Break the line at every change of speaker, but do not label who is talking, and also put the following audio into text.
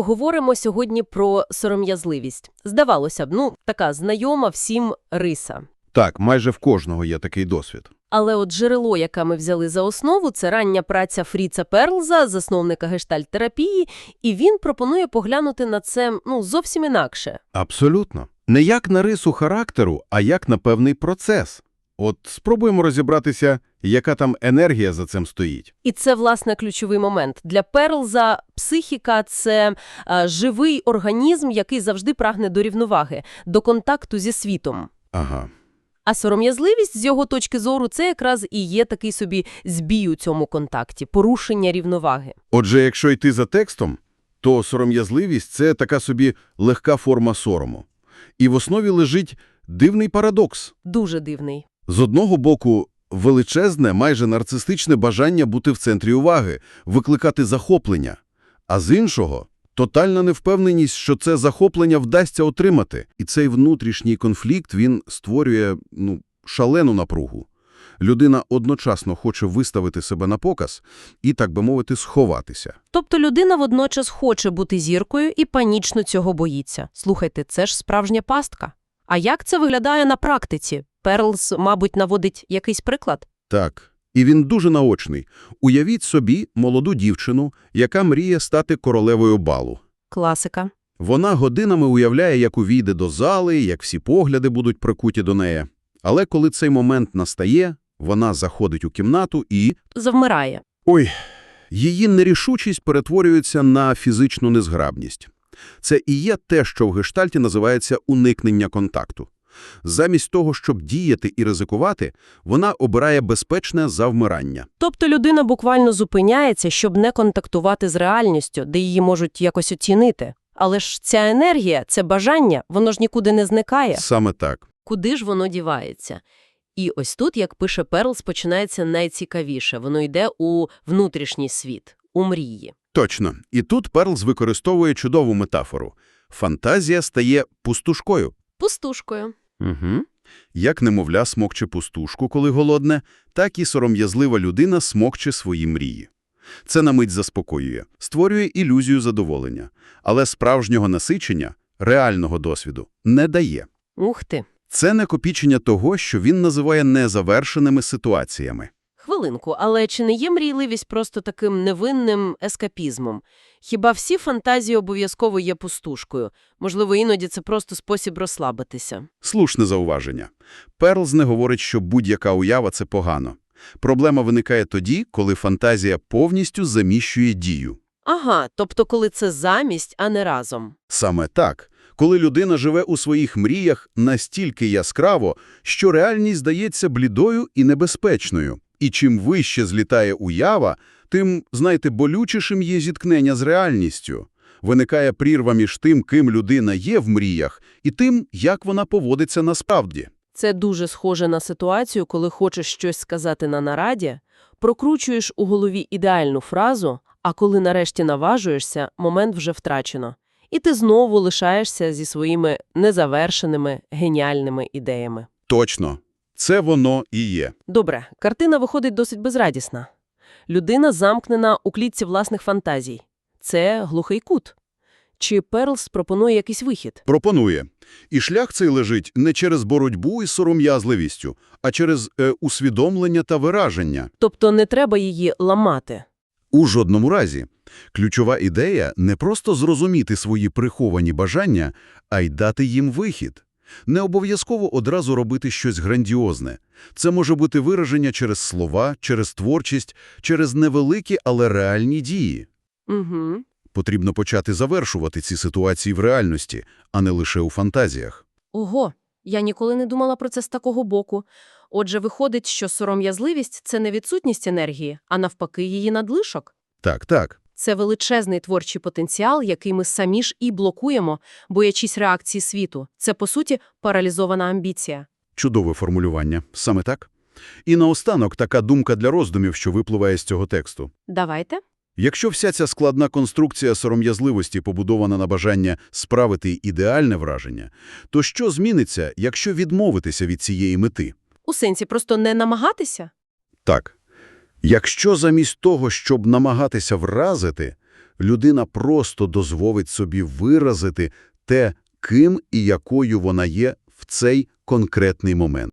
Поговоримо сьогодні про сором'язливість. Здавалося б, ну, така знайома всім риса.
Так, майже в кожного є такий досвід.
Але от джерело, яке ми взяли за основу, це рання праця Фріца Перлза, засновника гештальт-терапії, і він пропонує поглянути на це ну, зовсім інакше.
Абсолютно. Не як на рису характеру, а як на певний процес. От спробуємо розібратися, яка там енергія за цим стоїть.
І це, власне, ключовий момент. Для Перлза психіка – це е, живий організм, який завжди прагне до рівноваги, до контакту зі світом.
Ага.
А сором'язливість, з його точки зору, це якраз і є такий собі збій у цьому контакті, порушення рівноваги.
Отже, якщо йти за текстом, то сором'язливість – це така собі легка форма сорому. І в основі лежить дивний парадокс.
Дуже дивний.
З одного боку, величезне, майже нарцистичне бажання бути в центрі уваги, викликати захоплення, а з іншого – тотальна невпевненість, що це захоплення вдасться отримати. І цей внутрішній конфлікт, він створює, ну, шалену напругу. Людина одночасно хоче виставити себе на показ і, так би мовити, сховатися.
Тобто людина водночас хоче бути зіркою і панічно цього боїться. Слухайте, це ж справжня пастка. А як це виглядає на практиці? Перлс, мабуть, наводить якийсь приклад?
Так. І він дуже наочний. Уявіть собі молоду дівчину, яка мріє стати королевою балу.
Класика.
Вона годинами уявляє, як увійде до зали, як всі погляди будуть прикуті до неї. Але коли цей момент настає, вона заходить у кімнату і...
Завмирає.
Ой, її нерішучість перетворюється на фізичну незграбність. Це і є те, що в гештальті називається уникнення контакту. Замість того, щоб діяти і ризикувати, вона обирає безпечне завмирання.
Тобто людина буквально зупиняється, щоб не контактувати з реальністю, де її можуть якось оцінити. Але ж ця енергія, це бажання, воно ж нікуди не зникає.
Саме так.
Куди ж воно дівається? І ось тут, як пише Перлс, починається найцікавіше. Воно йде у внутрішній світ, у мрії.
Точно. І тут Перлс використовує чудову метафору. Фантазія стає пустушкою.
Пустушкою.
Угу. Як немовля смокче пустушку, коли голодне, так і сором'язлива людина смокче свої мрії. Це на мить заспокоює, створює ілюзію задоволення, але справжнього насичення, реального досвіду, не дає.
Ух ти.
Це накопічення того, що він називає незавершеними ситуаціями.
Хвилинку, але чи не є мрійливість просто таким невинним ескапізмом? Хіба всі фантазії обов'язково є пустушкою? Можливо, іноді це просто спосіб розслабитися.
Слушне зауваження. Перлз не говорить, що будь-яка уява – це погано. Проблема виникає тоді, коли фантазія повністю заміщує дію.
Ага, тобто коли це замість, а не разом.
Саме так. Коли людина живе у своїх мріях настільки яскраво, що реальність здається блідою і небезпечною. І чим вище злітає уява, тим, знаєте, болючішим є зіткнення з реальністю. Виникає прірва між тим, ким людина є в мріях, і тим, як вона поводиться насправді.
Це дуже схоже на ситуацію, коли хочеш щось сказати на нараді, прокручуєш у голові ідеальну фразу, а коли нарешті наважуєшся, момент вже втрачено. І ти знову лишаєшся зі своїми незавершеними, геніальними ідеями.
Точно. Це воно і є.
Добре, картина виходить досить безрадісна. Людина замкнена у клітці власних фантазій. Це глухий кут. Чи Перлс пропонує якийсь вихід?
Пропонує. І шлях цей лежить не через боротьбу із сором'язливістю, а через е, усвідомлення та вираження.
Тобто не треба її ламати.
У жодному разі. Ключова ідея – не просто зрозуміти свої приховані бажання, а й дати їм вихід. Не обов'язково одразу робити щось грандіозне. Це може бути вираження через слова, через творчість, через невеликі, але реальні дії.
Угу.
Потрібно почати завершувати ці ситуації в реальності, а не лише у фантазіях.
Ого, я ніколи не думала про це з такого боку. Отже, виходить, що сором'язливість – це не відсутність енергії, а навпаки її надлишок.
Так, так.
Це величезний творчий потенціал, який ми самі ж і блокуємо, боячись реакції світу. Це, по суті, паралізована амбіція.
Чудове формулювання. Саме так. І наостанок така думка для роздумів, що випливає з цього тексту.
Давайте.
Якщо вся ця складна конструкція сором'язливості побудована на бажання справити ідеальне враження, то що зміниться, якщо відмовитися від цієї мети?
У сенсі просто не намагатися?
Так. Якщо замість того, щоб намагатися вразити, людина просто дозволить собі виразити те, ким і якою вона є в цей конкретний момент.